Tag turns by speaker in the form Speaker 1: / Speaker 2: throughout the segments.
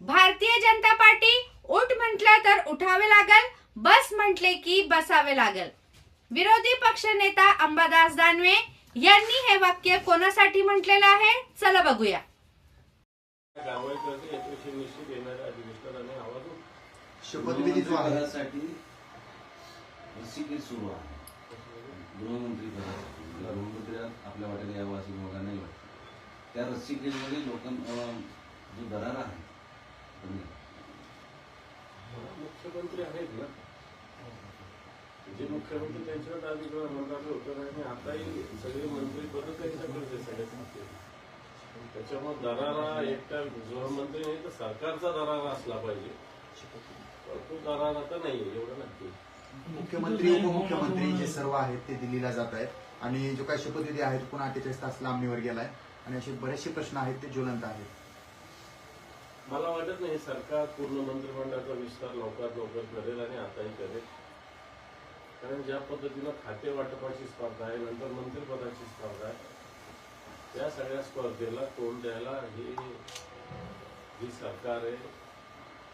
Speaker 1: Bharatiya Janata party उठ म्हटलं तर उठावे लागल बस म्हटले की बसावे लागल. विरोधी पक्ष नेता अंबादास दानवे यांनी हे वाक्य कोणासाठी म्हटलेलं आहे? चला बघूया.
Speaker 2: शपथविधी
Speaker 3: सुरू आहे. गृहमंत्री गृहमंत्र्यात आपल्या वाटेला यावं असं मला नाही वाटत. त्या रस्सीखेचमध्ये लोकां अं, जो दरार आहे.
Speaker 4: मुख्यमंत्री आहेत ना. जे मुख्यमंत्री त्यांच्यावर आधी मंत्रालय होतं आणि आताही सगळे मंत्री पद त्यांच्याकडे सगळ्यात त्याच्यामुळे दरारा एकटा गृहमंत्री नाही तर सरकारचा दरारा असला पाहिजे. तो दरारा तर नाहीये एवढं नक्की.
Speaker 2: मुख्यमंत्री उपमुख्यमंत्री जे सर्व आहेत ते दिल्लीला जात आहेत. आणि जो काही शपथविधी आहेत पुन्हा अठ्ठेचाळीस तास लांबणीवर गेलाय. आणि असे बरेचसे प्रश्न आहेत ते ज्वलंत आहेत.
Speaker 4: मला वाटत नाही सरकार पूर्ण मंत्रिमंडळाचा विस्तार लवकरात लवकर करेल आणि आताही करेल. कारण ज्या पद्धतीनं खाते वाटपाची स्पर्धा आहे नंतर मंत्रिपदाची स्पर्धा आहे त्या सगळ्या स्पर्धेला तोंड द्यायला ही जी सरकार आहे.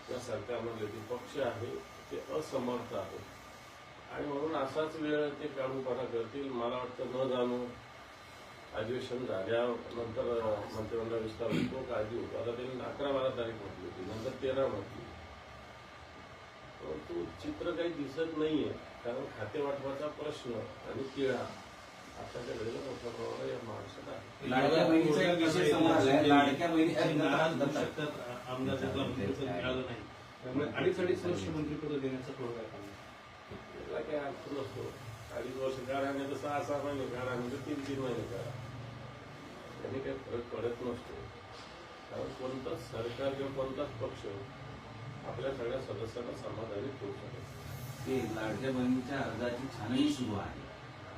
Speaker 4: त्या सरकारमधले जे पक्ष आहे ते असमर्थ आहे आणि म्हणून असाच वेळ ते काढूपणा करतील मला वाटतं न जाणू. अधिवेशन झाल्यानंतर मंत्रिमंडळ विस्तार होतो का आधी होतो. आता त्यांनी अकरा बारा तारीख म्हटली होती नंतर तेरा म्हटली परंतु चित्र काही दिसत नाहीये कारण खाते वाटपाचा प्रश्न आणि तिळा आताच्या घडीला मोठ्या प्रमाणावर या महाराष्ट्रात
Speaker 5: आमदार त्यामुळे अडीच अडीच वर्ष मंत्रिपद देण्याचा थोडं काय कारण आहे?
Speaker 4: त्याला काही अर्थ नसतो. अडीच वर्ष तर सहा सहा महिने म्हणजे तीन तीन महिने काढा त्यांनी काही फरक पडत नसतो. कारण कोणताच सरकार किंवा कोणताच पक्ष आपल्या सगळ्या सदस्यांना समाधानी ठेवू शकत
Speaker 3: ते लाडक्या बहिणीच्या अर्जाची छाननी सुरू आहे.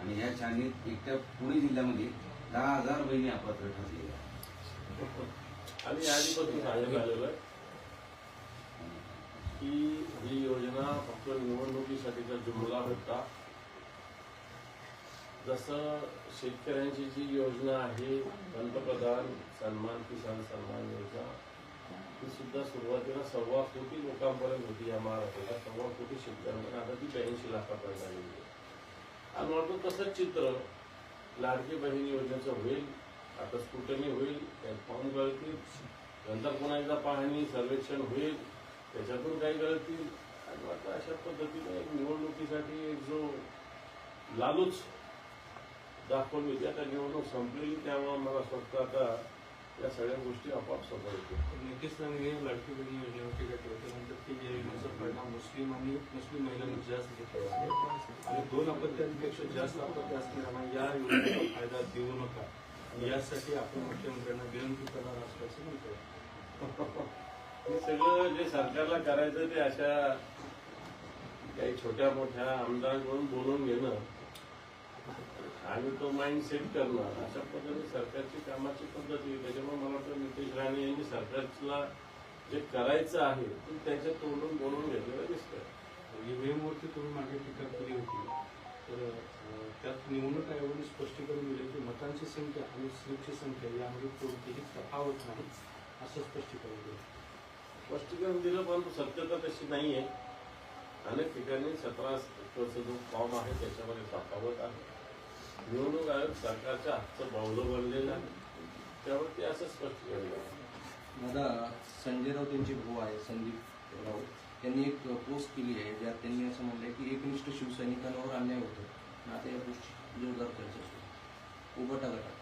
Speaker 3: आणि या छाननीत एकट्या पुणे जिल्ह्यामध्ये दहा हजार बहिणी अपात्र ठरलेल्या आहेत.
Speaker 4: आणि आधीपासून सांगण्यात आलेलं आहे की ही योजना फक्त निवडणुकीसाठीचा जुमला होता. जसं शेतकऱ्यांची जी योजना आहे पंतप्रधान सन्मान किसान सन्मान योजना ती सुद्धा सुरुवातीला सव्वा कोटी लोकांपर्यंत होती या महाराष्ट्राला सव्वा कोटी शेतकऱ्यांपर्यंत. आता ती ब्याऐंशी लाखापर्यंत आलेली आहे. आणि म्हणतो तसंच चित्र लाडकी बहीण योजनेचं होईल आता स्कुटनी होईल त्यात फॉर्म गळतील नंतर पुन्हा एकदा पाहणी सर्वेक्षण होईल त्याच्यातून काही गळतील. आणि आता अशा पद्धतीने एक निवडणुकीसाठी एक जो लालूच दाखवली होती आता निवडणूक संपलेली त्यामुळे मला असं वाटतं आता या सगळ्या गोष्टी आपोआप समोर येतील.
Speaker 5: नितीश राणे लाडकी बहिणी योजनेवर टीका केली होती नंतर ती या योजनेचा परिणाम मुस्लिम आणि मुस्लिम महिलांना जास्त घेतला आहे आणि दोन अपत्यांपेक्षा जास्त अपत्य असणाऱ्यांना या योजनेचा फायदा देऊ नका. आणि यासाठी आपण मुख्यमंत्र्यांना विनंती करणार असल्याचं म्हणतोय.
Speaker 4: हे सगळं जे सरकारला करायचं ते अशा काही छोट्या मोठ्या आमदारांकडून बोलून घेणं आणि तो माइंड सेट करणं अशा पद्धतीने सरकारची कामाची पद्धती आहे. त्याच्यामुळे मला वाटतं नितेश राणे यांनी सरकारला जे करायचं आहे ते त्याच्या तोंडून बोलून घेतलेलं दिसतंय.
Speaker 5: ईव्हीएम वरती तुम्ही मागे टीका केली होती. तर त्यात निवडणूक आयोगाने स्पष्टीकरण दिले की मतांची संख्या आणि स्लिपची संख्या यामध्ये कोणतीही तफावत नाही असं स्पष्टीकरण दिलं.
Speaker 4: स्पष्टीकरण दिलं परंतु सत्यता तशी नाहीये. अनेक ठिकाणी सतरा जो फॉर्म आहे त्याच्यामध्ये तफावत आहे. निवडणूक आयोग सरकारच्या हातचं बावलं बनलेलं आहे. त्यावरती असं स्पष्टीकरण आहे.
Speaker 6: दादा संजय राऊत यांचे भाऊ आहे संदीप राऊत. त्यांनी एक पोस्ट केली आहे ज्यात त्यांनी असं म्हटलंय की एकनिष्ठ शिवसैनिकांवर अन्याय होतो. आता या गोष्टी जोरदार चर्चा उभटा गटात.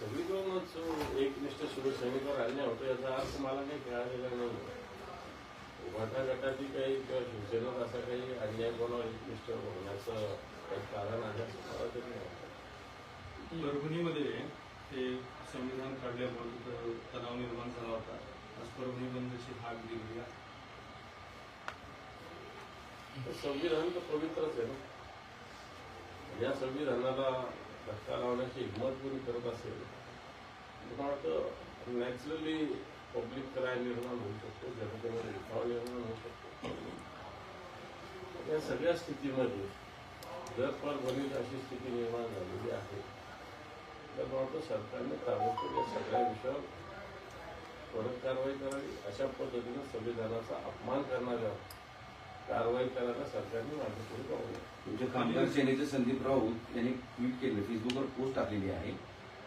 Speaker 4: सगळीकडूनच एकनिष्ठ शिवसैनिकावर अन्याय होतो याचा अर्थ मला काही कळालेला नाही. उभाटा गटाची काही किंवा शिवसेनेत असा काही अन्याय कोणावर एकनिष्ठ होण्याचं काही कारण आहे मला तरी नाही.
Speaker 5: परभणीमध्ये ते संविधान काढल्यामुळे तणाव निर्माण झाला होता. आज परभणी बंदची हाक दिली
Speaker 4: संविधान तर पवित्रच आहे ना. या संविधानाला धक्का लावण्याची हिंमत कोणी करत असेल मला वाटतं नॅचरली पब्लिक क्राय निर्माण होऊ शकतो जनतेवर विकाव निर्माण होऊ शकतो. या सगळ्या स्थितीमध्ये जर परभणीत अशी स्थिती निर्माण झालेली आहे तर मला वाटतं सरकारने ताबडतोब या सगळ्या विषयावर त्वरित कारवाई करावी. अशा पद्धतीनं संविधानाचा अपमान करणाऱ्या कारवाई करायला सरकारने मागे पुढे पाहू
Speaker 3: तुमचे कामगार सेनेचे संदीप राऊत यांनी ट्विट केले फेसबुकवर पोस्ट टाकलेली आहे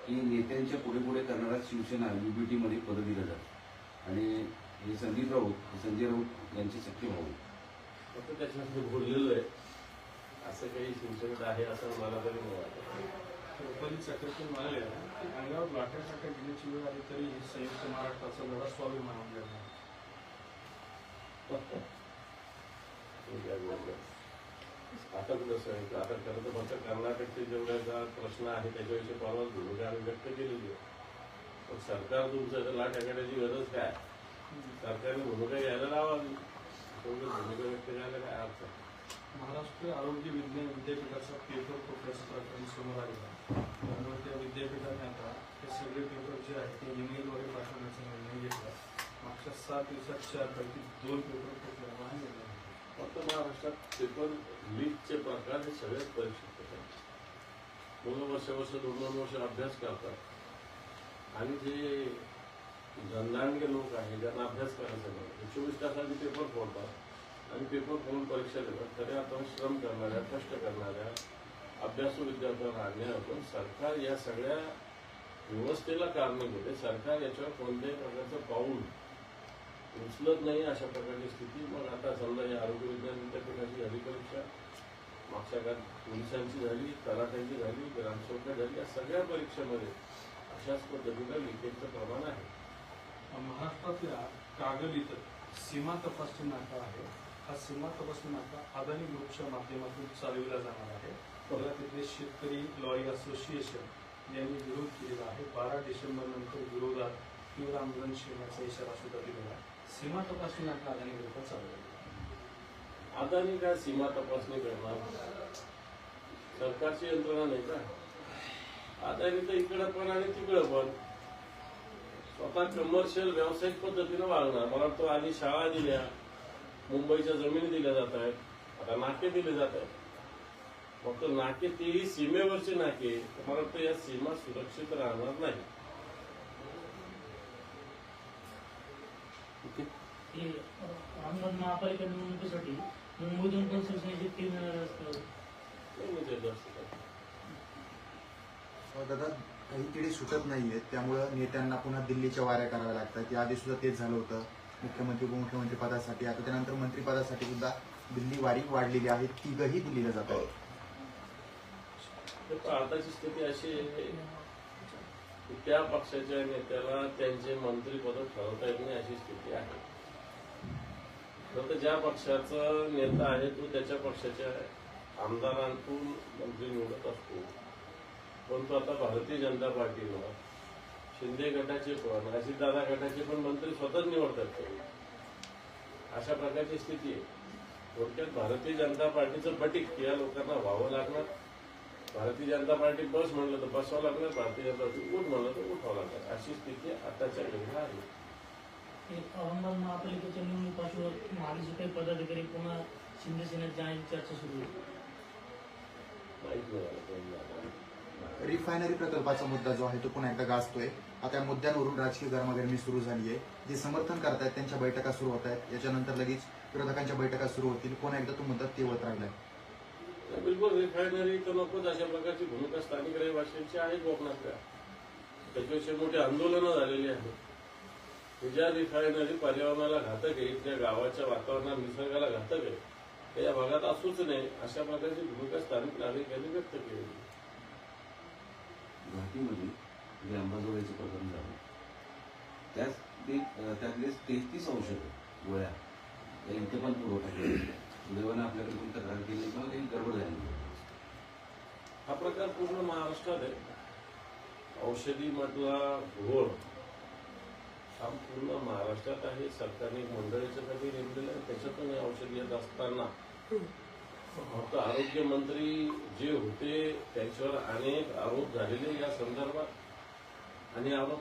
Speaker 3: की नेत्यांच्या पुढे पुढे करणारा शिवसेना युबीटी मध्ये पद दिलं जातं. आणि हे संदीप राऊत हे संजय राऊत यांचे सख्य भाऊ.
Speaker 4: फक्त त्याच्यामध्ये बोललेलं आहे असं काही शिवसेनेत आहे असं मला तरी नाही वाटत
Speaker 5: रुपाली चक्रवर्ती म्हणाले की अंगावर लाटा टाका घेण्याची वेळ आली तरी हे संयुक्त महाराष्ट्राचा लढा स्वाभिमान आणलेला नाही.
Speaker 4: मी काय बोललो. आता कसं आहे की आता खरं तर फक्त कर्नाटकचे जेवढ्याचा प्रश्न आहे त्याच्याविषयी परवा भूमिका आम्ही व्यक्त केलेली आहे पण सरकार तुमचं लाट टाकण्याची गरज काय सरकारने भूमिका घ्यायला तेवढी भूमिका व्यक्त करायला काय अर्थ आहे?
Speaker 5: महाराष्ट्र आरोग्य विज्ञान विद्यापीठाचा पेपर प्रोफेसर समोर आलेला. त्यामुळे त्या विद्यापीठाने आता हे सगळे पेपर जे आहेत ते ईमेलद्वारे पाठवण्याचा निर्णय घेतला मागच्या सात दिवसात चार पैकी दोन पेपर निर्णय.
Speaker 4: फक्त महाराष्ट्रात पेपर लीकचे प्रकार हे सगळेच परीक्षित होतात मुलं वर्ष वर्ष दोन दोन वर्ष अभ्यास करतात आणि जे धंदांडगे लोक आहेत ज्यांना अभ्यास करायचा नाही. चोवीस तासांनी पेपर फोडतात. आणि पेपर फोडून परीक्षा देतात. तरी आपण श्रम करणाऱ्या कष्ट करणाऱ्या अभ्यासू विद्यार्थ्यांना आणणे आपण सरकार या सगळ्या व्यवस्थेला कारणीभूत आहे सरकार याच्यावर कोणत्याही प्रकारचं पाऊल उचलत नाही अशा प्रकारची स्थिती. मग आता समजा या आरोग्य विज्ञान विद्यापीठाची झाली परीक्षा मागच्या काळात पोलिसांची झाली तलाट्यांची झाली ग्रामसेवका झाली या सगळ्या परीक्षेमध्ये अशाच पद्धतीनं लिकेजचं प्रमाण आहे.
Speaker 5: महाराष्ट्रातल्या कागल इथं सीमा तपासणी नाका आहे. हा सीमा तपासणी नाका अदानी ग्रुपच्या माध्यमातून चालविला जाणार आहे. त्याला तिथले शेतकरी लॉरी असोसिएशन यांनी विरोध केलेला आहे. बारा डिसेंबर नंतर विरोधात तीव्र आंदोलन छेडण्याचा इशारा सुद्धा दिलेला आहे. सीमा तपासणी नाका अदानी ग्रुपात चालवला
Speaker 4: अदानी काय सीमा तपासणी करणार? सरकारची यंत्रणा नाही का? अदानी तर इकडं पण आणि तिकडं पण. स्वतः कमर्शियल व्यावसायिक पद्धतीनं वागणार. मला वाटतं आधी शाळा दिल्या मुंबईच्या जमिनी दिल्या जात आहेत. आता नाके दिले जात आहेत. फक्त नाके तेही सीमेवरचे नाके. तर मला वाटतं या सीमा सुरक्षित राहणार नाही.
Speaker 7: ते महापालिका निवडणुकीसाठी मुंबईतून पण शिवसेनेची टीम येणार असतं
Speaker 4: नाही म्हणजे जास्त काय.
Speaker 2: दादा काही तिढे सुटत नाहीयेत त्यामुळं नेत्यांना पुन्हा दिल्लीच्या वाऱ्या कराव्या लागतात. याआधी सुद्धा तेच झालं होतं. मुख्यमंत्री उपमुख्यमंत्री पदासाठी आता त्यानंतर मंत्रीपदासाठी सुद्धा दिल्ली वारी वाढलेली आहे. तिघही दिल्लीला जात आहेत.
Speaker 4: तर आताची स्थिती अशी आहे की त्या पक्षाच्या नेत्याला त्यांचे मंत्रीपद ठरवता येत नाही अशी स्थिती आहे. खरं तर ज्या पक्षाचा नेता आहे तो त्याच्या पक्षाच्या आमदारांतून मंत्री निवडत आता भारतीय जनता पार्टीनं शिंदे गटाचे पण अजितदादा गटाचे पण मंत्री स्वतःच निवडतात ते. अशा प्रकारची स्थिती आहे. थोडक्यात भारतीय जनता पार्टीचं बटीक या लोकांना व्हावं लागणार. भारतीय जनता पार्टी बस म्हणलं तर बसावं लागणार भारतीय जनता पार्टी उठ म्हणलं तर उठावं लागणार. अशी स्थिती आताच्या घडीला आहे.
Speaker 7: अहमदाबाद महापालिकेच्या निवडणुकीपासून मागे काही पदाधिकारी पुन्हा शिंदे सेनेत जाण्याची चर्चा सुरू आहे.
Speaker 4: माहीत.
Speaker 2: रिफायनरी प्रकल्पाचा मुद्दा जो आहे तो पुन्हा एकदा गाजतोय. आता या मुद्द्यांवरून राजकीय गरमागरमी सुरू झाली आहे जे समर्थन करतायत त्यांच्या बैठका सुरू होत आहेत याच्यानंतर लगेच विरोधकांच्या बैठका सुरू होतील. पुन्हा एकदा तो मुद्दा तेवत राहिलाय.
Speaker 4: बिलकुल. रिफायनरी तर नकोच अशा प्रकारची भूमिका स्थानिक रहिवाशांची आहे कोकणातल्या त्याच्याविषयी मोठी आंदोलनं झालेली आहेत. ज्या रिफायनरी पर्यावरणाला घातक आहे त्या गावाच्या वातावरणात निसर्गाला घातक आहे ते या भागात असूच नाही अशा प्रकारची भूमिका स्थानिक नागरिकांनी व्यक्त केली
Speaker 3: गुवाहाटीमध्ये जे अंबाजोगाईचं प्रकरण झालं. त्याच ते त्यातले तेहतीस औषधं गोळ्या या इथे पण पुरवठा केला सुदैवानं आपल्याकडे कोणी तक्रार केली किंवा काही गडबड झाली
Speaker 4: हा प्रकार पूर्ण महाराष्ट्रात आहे. औषधी मधला घोळ हा पूर्ण महाराष्ट्रात आहे. सरकारने मंडळीचं कधी नेमलेलं आहे. त्याच्यातून हे औषधी येत असताना फक्त आरोग्यमंत्री जे होते त्यांच्यावर अनेक आरोप झालेले या संदर्भात. आणि आरोप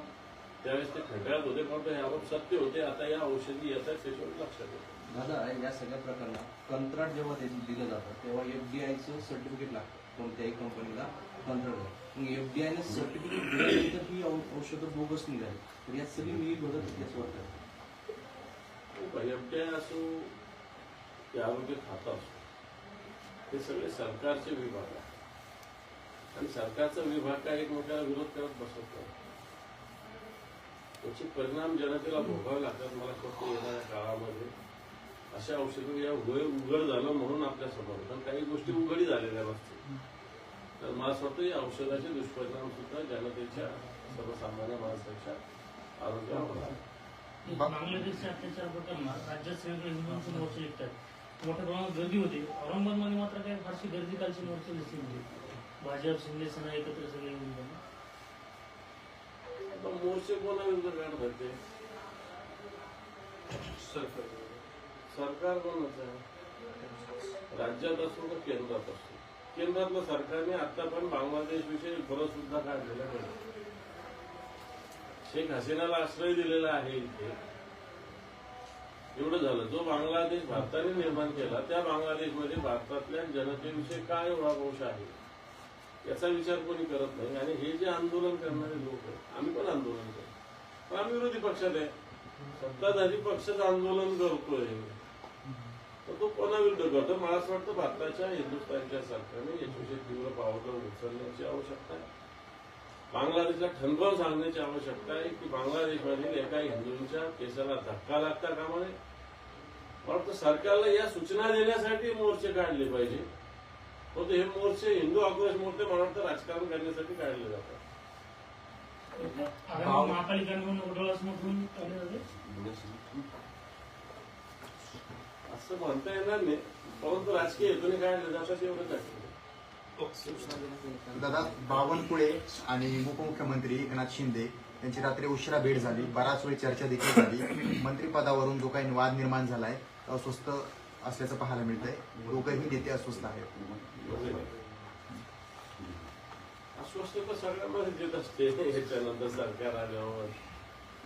Speaker 4: त्यावेळेस ते खंडाळत होते पण हे आरोप सत्य होते. आता या औषधी येत आहेत त्याच्यावर लक्षात येतं.
Speaker 6: दादा या सगळ्या प्रकरणात कंत्राट जेव्हा ते दिलं जातं तेव्हा एफ डी आयचं सर्टिफिकेट लागतं. कोणत्याही कंपनीला कंत्राट मग एफडीआयने सर्टिफिकेट दिल्यानंतर ही औषधं बोगस निघाली. तर यात सगळी मी बघत होती असं वाटतं
Speaker 4: एफडीआय असो की आरोग्य खातं असो हे सगळे सरकारचे विभाग आहे आणि सरकारचा विभाग काय एकमेकाला विरोध करत बसत नाही. त्याचे परिणाम जनतेला भोगावे लागतात मला फक्त येणाऱ्या काळामध्ये. अशा औषधं या उघड उघड झालं म्हणून आपल्यासमोर पण काही गोष्टी उघडी झालेल्या नसतील तर मला असं वाटतं या औषधाचे दुष्परिणाम सुद्धा जनतेच्या सर्वसामान्य माणसाच्या आरोग्यावर होतात.
Speaker 7: बांगलादेशच्या अत्याचार प्रकरणात राज्यात सगळीकडे हिंदू मोर्चे निघतात मोठ्या प्रमाणात गर्दी होते. औरंगाबादमध्ये मात्र काही फारशी गर्दी कालची मोर्चे दिसली होती भाजप शिंदे सेना एकत्र सगळे येऊन
Speaker 4: मोर्चे ते
Speaker 5: सरकार.
Speaker 4: सरकार कोणाचं आहे? राज्यात असो का केंद्रात असो? केंद्रातलं सरकारने आता पण बांगलादेश विषयी खरं सुद्धा काढलेलं नाही. शेख हसीनाला आश्रय दिलेला आहे इथे. एवढं झालं. जो बांगलादेश भारताने निर्माण केला त्या बांगलादेशमध्ये भारतातल्या जनतेविषयी काय एवढा रोष आहे? याचा विचार कोणी करत नाही. आणि हे जे आंदोलन करणारे लोक आहेत आम्ही पण आंदोलन करतो. पण आम्ही विरोधी पक्षात आहे. सत्ताधारी पक्षच आंदोलन करतोय. तर तो कोणाविरुद्ध करतो? मला असं वाटतं भारताच्या हिंदुस्थानच्या सरकारने याच्याविषयी तीव्र पावलं उचलण्याची आवश्यकता आहे. बांगलादेशला ठणकावून सांगण्याची आवश्यकता आहे की बांगलादेशमधील एका हिंदूंच्या केसाला धक्का लागता कामा नये. वाटतं सरकारला या सूचना देण्यासाठी मोर्चे काढले पाहिजे. पण हे मोर्चे हिंदू आक्रोश मोर्चे मला वाटतं राजकारण करण्यासाठी काढले जातात. असं म्हणता येणार नाही. परंतु राजकीय हेतूने काढले जातात एवढंच आहे.
Speaker 2: दादा बावनकुळे आणि उपमुख्यमंत्री एकनाथ शिंदे यांची रात्री उशिरा भेट झाली. बराच वेळ चर्चा देखील झाली. मंत्रिपदावरून जो काही वाद निर्माण झालाय तो अस्वस्थ असल्याचं पाहायला मिळतंय. दोघंही नेते अस्वस्थ आहेत.
Speaker 4: अस्वस्थ तर सगळ्यांमध्ये असते. याच्यानंतर सरकार आल्यावर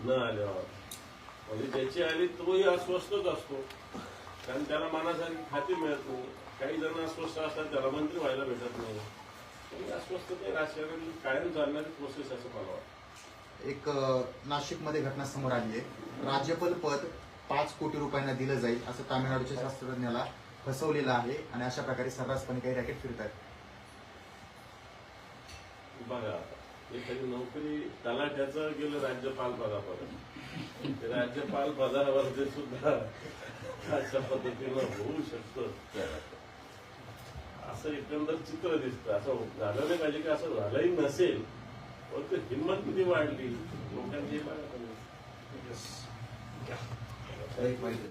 Speaker 4: न आल्यावर. म्हणजे ज्याची आली तोही अस्वस्थच असतो. कारण त्याला मनासारखी खाती मिळत नाही. काही जण अस्वस्थ असतात त्याला मंत्री व्हायला भेटत नाही. अस्वस्थ ते राजकारणाची कायम चालणारी प्रोसेस असं मला वाटतं.
Speaker 2: एक नाशिकमध्ये घटना समोर आली आहे. राज्यपाल पद पाच कोटी रुपयांना दिलं जाईल असं तामिळनाडूच्या शास्त्रज्ञाला फसवलेलं आहे आणि अशा प्रकारे सर्रासपणे काही रॅकेट फिरत आहेत
Speaker 4: बघा एखादी नोकरी तलाठ्याचं गेलं राज्यपाल पदापर्यंत ते राज्यपाल पदावरती सुद्धा अशा पद्धतीनं होऊ शकतं. असं एकंदर चित्र दिसतं असं झालं नाही पाहिजे की असं झालंही नसेल पण हिंमत किती वाढली? लोकांची